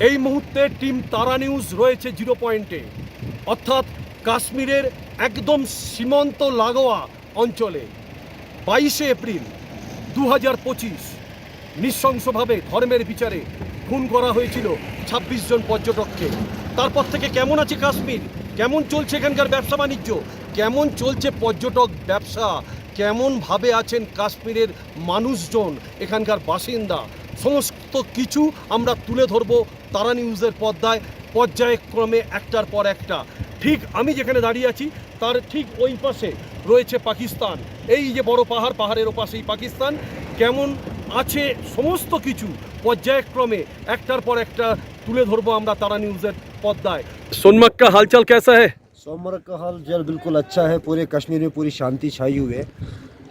এই মুহূর্তে টিম তারা নিউজ রয়েছে জিরো পয়েন্টে। অর্থাৎ কাশ্মীরের একদম সীমান্ত লাগোয়া অঞ্চলে। বাইশে এপ্রিল দু হাজার পঁচিশ, নৃশংসভাবে ধর্মের বিচারে খুন করা হয়েছিল ছাব্বিশ জন পর্যটককে। তারপর থেকে কেমন আছে কাশ্মীর? কেমন চলছে এখানকার ব্যবসা বাণিজ্য? কেমন চলছে পর্যটক ব্যবসা? কেমনভাবে আছেন কাশ্মীরের মানুষজন, এখানকার বাসিন্দা? সমস্ত কিছু আমরা তুলে ধরবো তারা নিউজের পর্দায় পর্যায়ক্রমে একটার পর একটা ঠিক আমি যেখানে দাঁড়িয়ে আছি তার ঠিক ওই পাশে রয়েছে পাকিস্তান এই যে বড় পাহাড় পাহাড়ের ওপাশেই পাকিস্তান কেমন আছে সমস্ত কিছু পর্যায়ক্রমে একটার পর একটা তুলে ধরবো আমরা তারা নিউজের পর্দায় সোনমার্গ का हालचाल कैसा है सोमवार का हाल जल बिल्कुल अच्छा है पूरे कश्मीर में पूरी शांति छाई हुई है अ,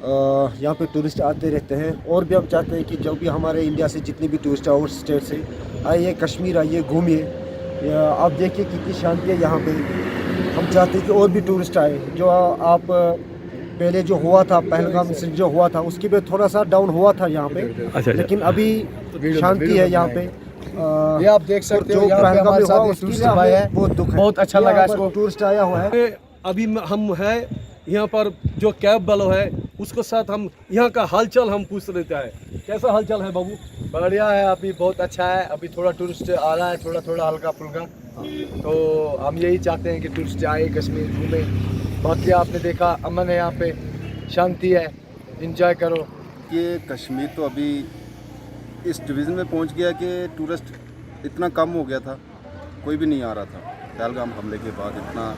यहाँ पे टूरिस्ट आते रहते हैं। और भी हम चाहते हैं कि जो भी हमारे इंडिया से जितने भी टूरिस्ट आउट स्टेट से आइए कश्मीर आइए घूमिए। आप देखिए कितनी शांति है यहाँ पे। हम चाहते हैं कि और भी टूरिस्ट आए। जो आप पहले जो हुआ था पहलगाम इंसिडेंट जो हुआ था उसकी भी थोड़ा सा डाउन हुआ था यहाँ पे। अच्छा, लेकिन अभी शांति है यहाँ पे। ये आप देख सकते हो पे हमारे साथ टूरिस्ट है। बहुत दुख बहुत अच्छा लगा इसको। टूरिस्ट आया हुआ है। अभी हम है यहाँ पर जो कैब वालों है उसके साथ हम यहाँ का हालचाल हम पूछ लेते हैं। कैसा हालचाल है बाबू? बढ़िया है अभी बहुत अच्छा है। अभी थोड़ा टूरिस्ट आ रहा है थोड़ा थोड़ा हल्का फुल्का। तो हम यही चाहते हैं कि टूरिस्ट आए कश्मीर घूमे। बाकी आपने देखा अमन है यहाँ पे शांति है इंजॉय करो। ये कश्मीर तो अभी इस डिवीज़न में पहुँच गया कि टूरिस्ट इतना कम हो गया था। कोई भी नहीं आ रहा था। पहलगाम हमले के बाद इतना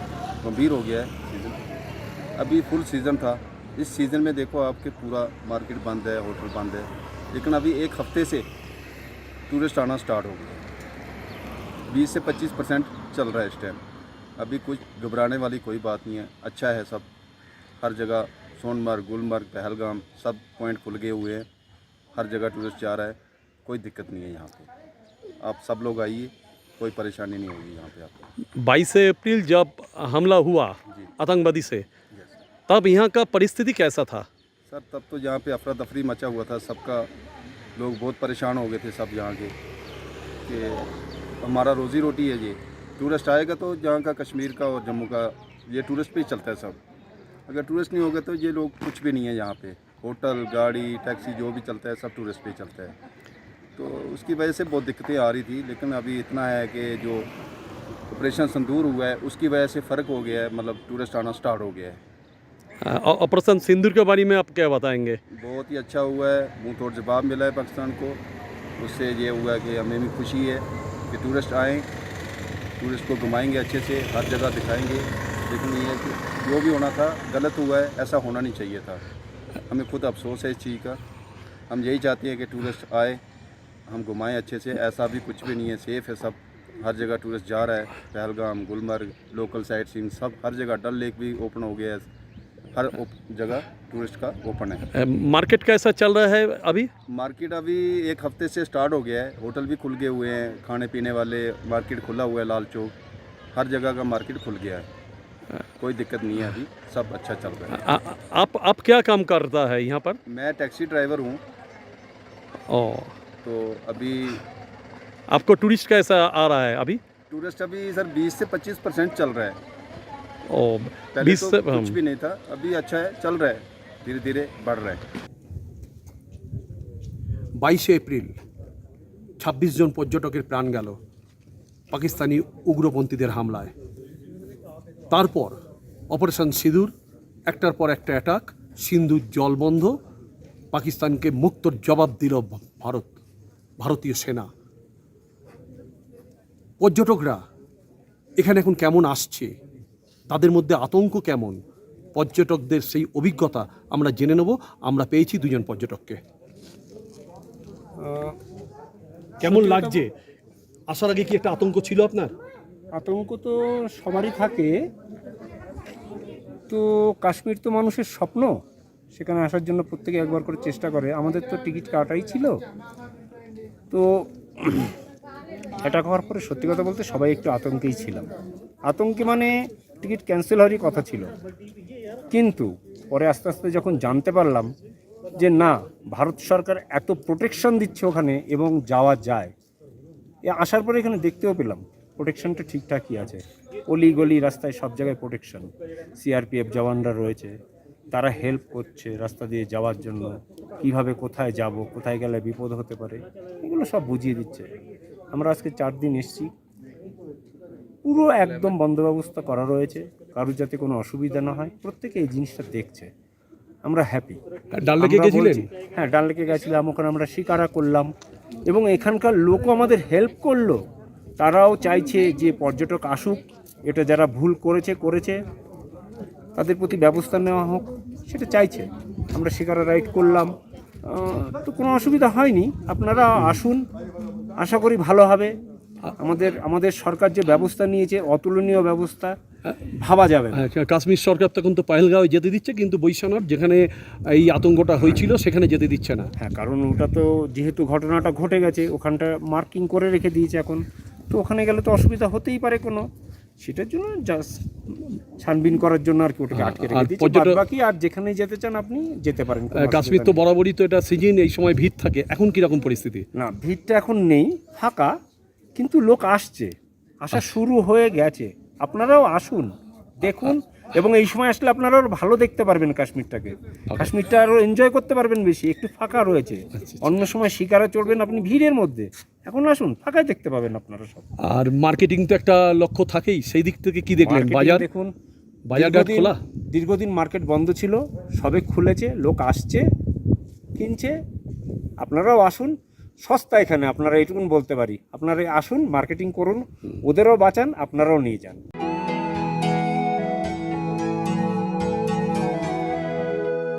गंभीर हो गया है सीज़न अभी फुल सीज़न था। इस सीज़न में देखो आपके पूरा मार्केट बंद है होटल बंद है लेकिन अभी एक हफ़्ते से टूरिस्ट आना स्टार्ट हो गया बीस से पच्चीस परसेंट चल रहा है इस टाइम अभी कुछ घबराने वाली कोई बात नहीं है अच्छा है सब। हर जगह सोनमर्ग गुलमर्ग पहलगाम सब पॉइंट खुल गए हुए हैं। हर जगह टूरिस्ट जा रहा है कोई दिक्कत नहीं है यहाँ पे। आप सब लोग आइए कोई परेशानी नहीं होगी यहाँ पे आपको। बाईस अप्रैल जब हमला हुआ आतंकवादी से तब यहाँ का परिस्थिति कैसा था? सर, तब तो यहाँ पे अफरा तफरी मचा हुआ था, सबका लोग बहुत परेशान हो गए थे सब यहाँ के, कि हमारा रोज़ी रोटी है ये टूरिस्ट आएगा तो यहाँ का कश्मीर का और जम्मू का, ये टूरिस्ट पे ही चलता है सब। अगर टूरिस्ट नहीं होगा तो ये लोग कुछ भी नहीं है यहाँ पे। होटल, गाड़ी, टैक्सी, जो भी चलता है, सब टूरिस्ट पे ही चलता है। तो उसकी वजह से बहुत दिक्कतें आ रही थी, लेकिन अभी इतना है कि जो ऑपरेशन संदूर हुआ है, उसकी वजह से फ़र्क हो गया है मतलब टूरिस्ट आना स्टार्ट हो गया है। ऑपरेशन सिंदूर के बारे में आप क्या बताएँगे? बहुत ही अच्छा हुआ है, मुँह तोड़ जवाब मिला है पाकिस्तान को। उससे ये हुआ कि हमें भी खुशी है कि टूरिस्ट आएँ। टूरिस्ट को घुमाएँगे अच्छे से, हर जगह दिखाएँगे। लेकिन ये कि जो भी होना था, गलत हुआ है, ऐसा होना नहीं चाहिए था। हमें खुद अफसोस है इस चीज़ का। हम यही चाहते हैं कि टूरिस्ट आए, हम घुमाएँ अच्छे से। ऐसा भी कुछ भी नहीं है सेफ़ है सब। हर जगह टूरिस्ट जा रहा है, Pahalgam, Gulmarg local site scene सब हर जगह डल लेक भी ओपन हो गया है। हर जगह टूरिस्ट का ओपन है। मार्केट कैसा चल रहा है अभी? मार्केट अभी एक हफ़्ते से स्टार्ट हो गया है। होटल भी खुल गए हुए हैं खाने पीने वाले मार्केट खुला हुआ है लाल चौक। हर जगह का मार्केट खुल गया है। कोई दिक्कत नहीं है अभी सब अच्छा चल रहा है। आ, आ- आप आप क्या काम करता है यहाँ पर? मैं टैक्सी ड्राइवर हूँ। ओ। तो अभी आपको टूरिस्ट कैसा आ रहा है अभी? टूरिस्ट अभी सर 20 से 25 परसेंट चल रहा है। ओ पहले बीस तो से कुछ भी नहीं था अभी अच्छा है चल रहा है धीरे धीरे बढ़ रहा है বাইশে এপ্রিল ছাব্বিশ জন পর্যটকের প্রাণ গেল পাকিস্তানি উগ্রপন্থীদের হামলায় তারপর অপারেশন সিঁদুর একটার পর একটা অ্যাটাক সিন্ধুর জলবন্ধ পাকিস্তানকে মুক্তর জবাব দিল ভারত ভারতীয় সেনা পর্যটকরা এখানে এখন কেমন আসছে তাদের মধ্যে আতঙ্ক কেমন? পর্যটকদের সেই অভিজ্ঞতা আমরা জেনে নেব। আমরা পেয়েছি দুজন পর্যটককে। কেমন লাগছে? আসার আগে কি একটা আতঙ্ক ছিল আপনার? আতঙ্ক তো সবারই থাকে। তো কাশ্মীর তো মানুষের স্বপ্ন। সেখানে আসার জন্য প্রত্যেকে একবার করে চেষ্টা করে। আমাদের তো টিকিট কাটাই ছিল। তো এটা হওয়ার পরে সত্যি কথা বলতে সবাই একটু আতঙ্কেই ছিলাম। আতঙ্কে মানে টিকিট ক্যান্সেল হওয়ারই কথা ছিল। কিন্তু পরে আস্তে আস্তে যখন জানতে পারলাম যে না, ভারত সরকার এত প্রোটেকশন দিচ্ছে ওখানে এবং যাওয়া যায়, এ আসার পরে এখানে দেখতেও পেলাম প্রোটেকশনটা ঠিকঠাকই আছে। অলি গলি রাস্তায় সব জায়গায় প্রোটেকশন সিআরপিএফ জওয়ানরা রয়েছে, তারা হেল্প করছে রাস্তা দিয়ে যাওয়ার জন্য। কীভাবে কোথায় যাব, কোথায় গেলে বিপদ হতে পারে, এগুলো সব বুঝিয়ে দিচ্ছে। আমরা আজকে চার দিন এসেছি পুরো একদম বন্দোবস্ত করা রয়েছে। কারোর যাতে কোনো অসুবিধা না হয় প্রত্যেকে এই জিনিসটা দেখছে। আমরা হ্যাপি ডাল লেকে গেছিলেন? হ্যাঁ ডাল লেকে গেছিলাম ওখানে আমরা শিকারা করলাম। এবং এখানকার লোকও আমাদের হেল্প করল। তারাও চাইছে যে পর্যটক আসুক। এটা যারা ভুল করেছে করেছে। তাদের প্রতি ব্যবস্থা নেওয়া হোক সেটা চাইছে। আমরা শিকারা রাইড করলাম। তো কোনো অসুবিধা হয়নি। আপনারা আসুন। আশা করি ভালো হবে। আমাদের আমাদের সরকার যে ব্যবস্থা নিয়েছে অতুলনীয় ব্যবস্থা ভাবা যাবে আচ্ছা, কাশ্মীর সরকার তখন তো পাহেলগাঁও যেতে দিচ্ছে কিন্তু বৈশ্বনাথ যেখানে এই আতঙ্কটা হয়েছিল সেখানে যেতে দিচ্ছে না। হ্যাঁ কারণ ওটা তো যেহেতু ঘটনাটা ঘটে গেছে ওখানটা মার্কিং করে রেখে দিয়েছে এখন। তো ওখানে গেলে তো অসুবিধা হতেই পারে কোনো। সেটার জন্য জাস্ট ছানবিন করার জন্য আর কি ওটাকে আটকে রেখে দিয়েছে। পর্যটক- বাকি আর যেখানে যেতে চান আপনি যেতে পারেন কাশ্মীর তো বরাবরই তো এটা সিজন এই সময় ভিড় থাকে। এখন কীরকম পরিস্থিতি? না ভিড়টা এখন নেই ফাঁকা। কিন্তু লোক আসছে। আসা শুরু হয়ে গেছে। আপনারাও আসুন দেখুন এবং এই সময় আসলে আপনারা আরও ভালো দেখতে পারবেন কাশ্মীরটাকে। কাশ্মীরটা আরও এনজয় করতে পারবেন বেশি একটু ফাঁকা রয়েছে। অন্য সময় শিকারে চড়বেন আপনি ভিড়ের মধ্যে। এখন আসুন ফাঁকায় দেখতে পাবেন আপনারা সব। আর মার্কেটিং তো একটা লক্ষ্য থাকেই সেই দিক থেকে কি দেখলেন? বাজার? দেখুন বাজারঘাট খোলা? দীর্ঘদিন মার্কেট বন্ধ ছিল সবে খুলেছে লোক আসছে কিনছে। আপনারাও আসুন সস্তা এখানে, আপনারা এইটুকুন বলতে পারি। আপনারা আসুন মার্কেটিং করুন, ওদেরও বাঁচান, আপনারাও নিয়ে যান।